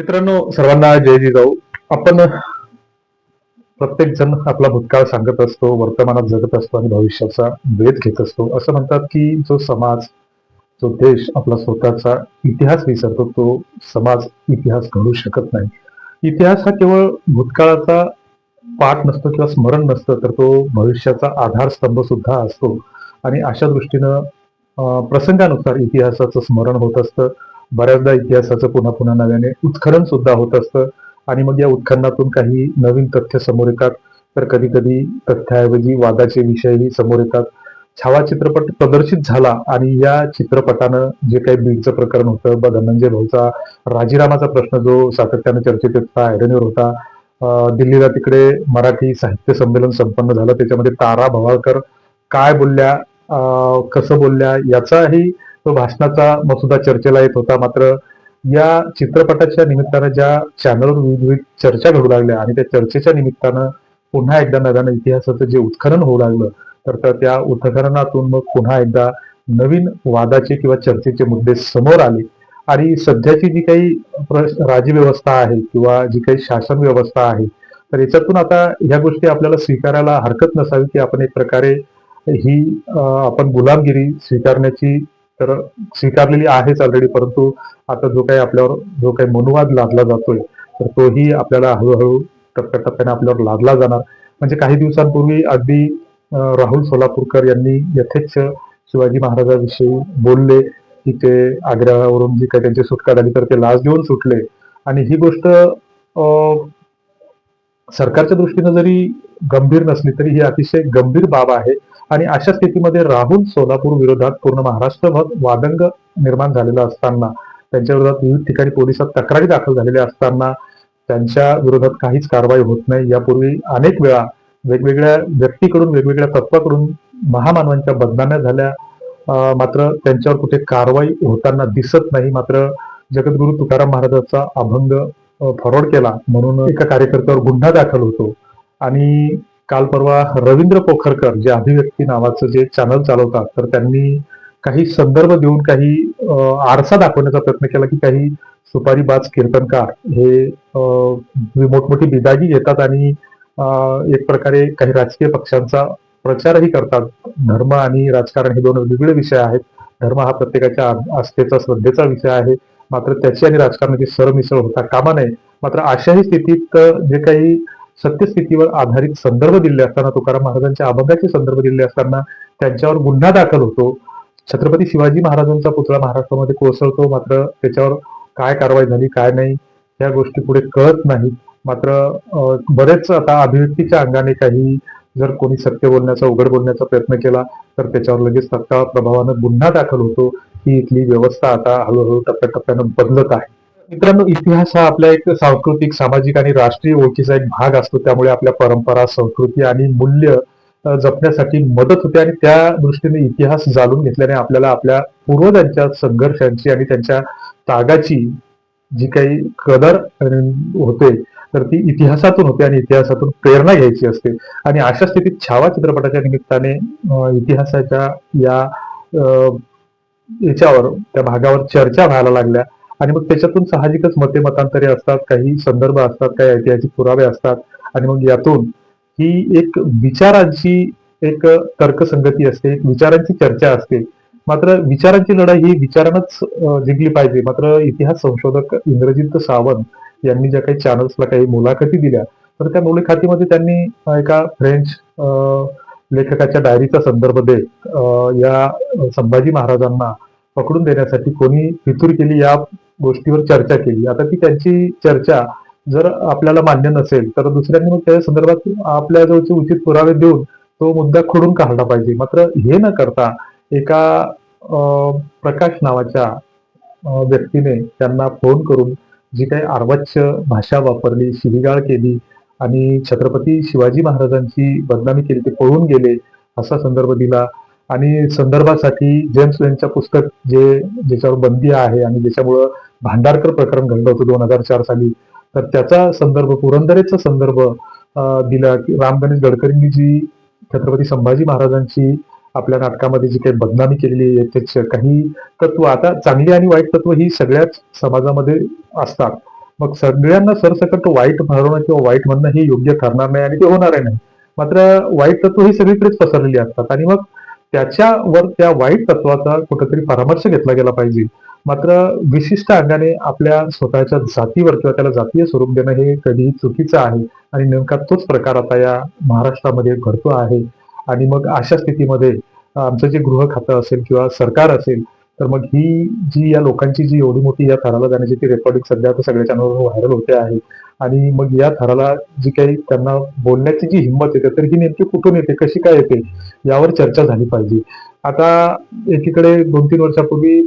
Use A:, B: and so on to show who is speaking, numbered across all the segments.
A: मित्रांनो सर्वांना जय जिजाऊ आपण प्रत्येक जण आपला भूतकाळ सांगत असतो वर्तमानात जगत असतो आणि भविष्याचा वेध घेत असतो. असं म्हणतात की जो समाज जो देश आपला स्वतःचा इतिहास विसरतो तो समाज इतिहास घडू शकत नाही. इतिहास हा केवळ भूतकाळाचा पाठ नसतो किंवा स्मरण नसतं तर तो भविष्याचा आधारस्तंभ सुद्धा असतो. आणि अशा दृष्टीनं प्रसंगानुसार इतिहासाचं स्मरण होत असतं. बऱ्याचदा इतिहासाचं पुन्हा पुन्हा नव्याने उत्खनन सुद्धा होत असतं. आणि मग या उत्खननातून काही नवीन तथ्य समोर येतात. तर कधी कधी तथ्याऐवजी वादाचे विषयही समोर येतात. छावा चित्रपट प्रदर्शित झाला आणि या चित्रपटानं जे काही बीडचं प्रकरण होतं ब धनंजय भाऊचा राजीरामाचा प्रश्न जो सातत्यानं चर्चेत होता आयरनीवर होता दिल्लीला तिकडे मराठी साहित्य संमेलन संपन्न झालं. त्याच्यामध्ये तारा भवाळकर काय बोलल्या कसं बोलल्या याचाही तो भाषणाचा मसुदा चर्चेला येत होता. मात्र या चित्रपटाच्या निमित्तानं ज्या चॅनलवर विविध विविध चर्चा घडू लागल्या आणि त्या चर्चेच्या निमित्तानं पुन्हा एकदा नव्यानं इतिहासाचं जे उत्खनन होऊ लागलं तर त्या- त्या उत्खननातून मग पुन्हा एकदा नवीन वादाचे किंवा चर्चेचे मुद्दे समोर आले. आणि सध्याची जी काही प्र- राजव्यवस्था आहे किंवा जी काही शासन व्यवस्था आहे तर याच्यातून आता ह्या गोष्टी आपल्याला स्वीकारायला हरकत नसावी की आपण एक प्रकारे ही आपण गुलामगिरी स्वीकारण्याची तर स्वीकारलेली आहेच ऑलरेडी परंतु आता जो काही आपल्यावर जो काही मनुवाद लादला जातोय तर तोही आपल्याला हळूहळू टप्प्याटप्प्याने आपल्यावर लादला जाणार. म्हणजे काही दिवसांपूर्वी अगदी राहुल सोलापूरकर यांनी यथेच्छ शिवाजी महाराजांविषयी बोलले की ते आग्र्यावरून जी काही त्यांची सुटका झाली तर ते लाच देऊन सुटले. आणि ही गोष्ट सरकारच्या दृष्टीनं जरी गंभीर नसली तरी ही अतिशय गंभीर बाब आहे. आणि अशा स्थितीमध्ये राहून सोलापूर विरोधात पूर्ण महाराष्ट्रभर वादंग निर्माण झालेला असताना त्यांच्या विरोधात विविध ठिकाणी पोलिसात तक्रारी दाखल झालेल्या असताना त्यांच्या विरोधात काहीच कारवाई होत नाही. यापूर्वी अनेक वेळा वेगवेगळ्या व्यक्तीकडून वेगवेगळ्या तत्वाकडून महामानवांच्या बदनाम्या झाल्या. मात्र त्यांच्यावर कुठे कारवाई होताना दिसत नाही. मात्र जगद्गुरु तुकाराम महाराजांचा अभंग फॉरवर्ड केला म्हणून एका कार्यकर्त्यावर गुन्हा दाखल होतो. आणि काल परवा रवींद्र पोखरकर जे अभिव्यक्ती नावाचं जे चॅनल चालवतात तर त्यांनी काही संदर्भ देऊन काही आरसा दाखवण्याचा प्रयत्न केला की काही सुपारीबाज कीर्तनकार हे मोठमोठी बिदागी घेतात आणि एक प्रकारे काही राजकीय पक्षांचा प्रचारही करतात. धर्म आणि राजकारण हे दोन वेगवेगळे विषय आहेत. धर्म हा प्रत्येकाच्या आस्थेचा श्रद्धेचा विषय आहे. मात्र त्याची आणि राजकारणाची सरमिसळ होता कामा नये. मात्र अशाही स्थितीत जे काही सत्यस्थितीवर आधारित संदर्भ दिले असताना तुकाराम महाराजांच्या अभंगाचे संदर्भ दिले असताना त्यांच्यावर गुन्हा दाखल होतो. छत्रपती शिवाजी महाराजांचा पुतळा महाराष्ट्रामध्ये कोसळतो मात्र त्याच्यावर काय कारवाई झाली काय नाही या गोष्टी पुढे कळत नाहीत. मात्र बरेच आता अभिव्यक्तीच्या अंगाने काही जर कोणी सत्य बोलण्याचा उघड बोलण्याचा प्रयत्न केला तर त्याच्यावर लगेच तत्काळ प्रभावानं गुन्हा दाखल होतो. ही इथली व्यवस्था आता हळूहळू टप्प्याटप्प्यानं बदलत आहे. मित्रांनो इतिहास हा आपल्या एक सांस्कृतिक सामाजिक आणि राष्ट्रीय ओळखीचा एक भाग असतो. त्यामुळे आपल्या परंपरा संस्कृती आणि मूल्य जपण्यासाठी मदत होते आणि त्या दृष्टीने इतिहास जाणून घेतल्याने आपल्याला आपल्या पूर्वजांच्या संघर्षांची आणि त्यांच्या त्यागाची जी काही कदर होते तर ती इतिहासातून होते आणि इतिहासातून प्रेरणा घ्यायची असते. आणि अशा स्थितीत छावा चित्रपटाच्या निमित्ताने इतिहासाच्या या याच्यावर त्या भागावर चर्चा व्हायला लागल्या. आणि मग त्याच्यातून साहजिकच मते मतांतरे असतात काही संदर्भ असतात काही ऐतिहासिक पुरावे असतात. आणि मग यातून ही एक विचारांची एक तर्कसंगती असते एक विचारांची चर्चा असते. मात्र विचारांची लढाई ही विचारानच जिंकली पाहिजे. मात्र इतिहास संशोधक इंद्रजित सावंत यांनी ज्या काही चॅनल्सला काही मुलाखती दिल्या तर त्या मुलाखतीमध्ये त्यांनी एका फ्रेंच लेखकाच्या डायरीचा संदर्भ देत या संभाजी महाराजांना पकडून देण्यासाठी कोणी फितूर केली या गोष्टीवर चर्चा केली. आता ती त्यांची चर्चा जर आपल्याला मान्य नसेल तर दुसऱ्यांनी मग त्या संदर्भात आपल्या जवळचे उचित पुरावे देऊन तो मुद्दा खोडून काढला पाहिजे. मात्र हे न करता एका प्रकाश नावाच्या व्यक्तीने त्यांना फोन करून जी काही अर्वाच्य भाषा वापरली शिवीगाळ केली आणि छत्रपती शिवाजी महाराजांची बदनामी केली ते पळून गेले असा संदर्भ दिला. आणि संदर्भासाठी जेम्स वेनच्या पुस्तक जे ज्याच्यावर बंदी आहे आणि ज्याच्यामुळं भांडारकर प्रकरण घडलं होतं दोन हजार चार साली तर त्याचा संदर्भ पुरंदरेचा संदर्भ दिला की राम गणेश गडकरींनी जी छत्रपती संभाजी महाराजांची आपल्या नाटकामध्ये जी काही बदनामी केलेली आहे त्याचे काही तत्व आता चांगली आणि वाईट तत्व ही सगळ्याच समाजामध्ये असतात. मग सगळ्यांना सरसकट वाईट भरवणं किंवा वाईट म्हणणं हे योग्य ठरणार नाही आणि ते होणार नाही. मात्र वाईट तत्व ही सगळीकडेच पसरलेली असतात. आणि मग त्याच्यावर त्या वाईट तत्वाचा कुठेतरी परामर्श घेतला गेला पाहिजे. मात्र विशिष्ट अंगाने आपल्या स्वतःच्या जातीवर किंवा त्याला जातीय स्वरूप देणं हे कधीही चुकीचं आहे आणि नेमका तोच प्रकार आता या महाराष्ट्रामध्ये घडतो आहे. आणि मग अशा स्थितीमध्ये आमचं जे गृह खातं असेल किंवा सरकार असेल तर मग ही जी या लोकांची जी एवढी मोठी या थराला जाण्याची ती रेकॉर्डिंग सध्या आता सगळ्या चॅनलवर व्हायरल होते आहे. आणि मग या थराला जी काही त्यांना बोलण्याची जी हिंमत येते तर ही नेमकी कुठून येते कशी काय येते यावर चर्चा झाली पाहिजे. आता एकीकडे दोन तीन वर्षापूर्वी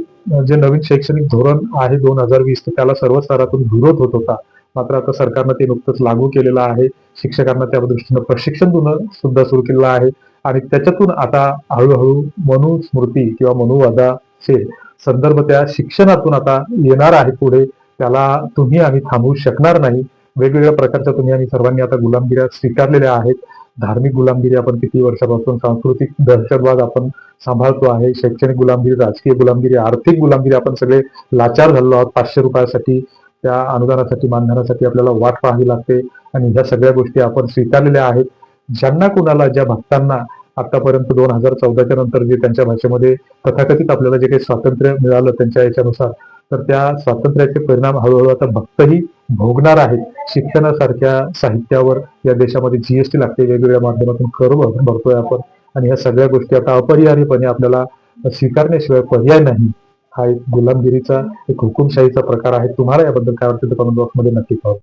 A: जे नवीन शैक्षणिक धोरण आहे दोन हजार वीस तर त्याला सर्व स्तरातून विरोध होत होता. मात्र आता सरकारनं ते नुकतंच लागू केलेलं आहे. शिक्षकांना त्या दृष्टीनं प्रशिक्षण देणं सुद्धा सुरू केलेलं आहे. आणि त्याच्यातून आता हळूहळू मनुस्मृती किंवा मनुवादा चे संदर्भ त्या शिक्षणातून आता येणार आहे पुढे. त्याला तुम्ही आम्ही थांबवू शकणार नाही. वेगवेगळ्या प्रकारच्या तुम्ही आम्ही सर्वांनी आता गुलामगिऱ्या स्वीकारलेल्या आहेत. धार्मिक गुलामगिरी आपण किती वर्षापासून सांस्कृतिक दहशतवाद आपण सांभाळतो आहे. शैक्षणिक गुलामगिरी राजकीय गुलामगिरी आर्थिक गुलामगिरी आपण सगळे लाचार झालेलो आहोत. पाचशे रुपयासाठी त्या अनुदानासाठी मानधनासाठी आपल्याला वाट पाहावी लागते. आणि ह्या सगळ्या गोष्टी आपण स्वीकारलेल्या आहेत. ज्यांना कुणाला ज्या भक्तांना आतापर्यंत दोन हजार चौदाच्या नंतर जे त्यांच्या भाषेमध्ये तथाकथित आपल्याला जे काही स्वातंत्र्य मिळालं त्यांच्या याच्यानुसार तर त्या स्वातंत्र्याचे परिणाम हळूहळू आता भक्तही भोगणार आहेत. शिक्षणासारख्या साहित्यावर या देशामध्ये जीएसटी लागते वेगवेगळ्या माध्यमातून कर भरतोय आपण. आणि ह्या सगळ्या गोष्टी आता अपरिहार्यपणे आपल्याला स्वीकारण्याशिवाय पर्याय नाही. हा एक गुलामगिरीचा एक हुकुमशाहीचा प्रकार आहे. तुम्हाला याबद्दल काय वाटतं ते कमेंट बॉक्समध्ये नक्की कळवा.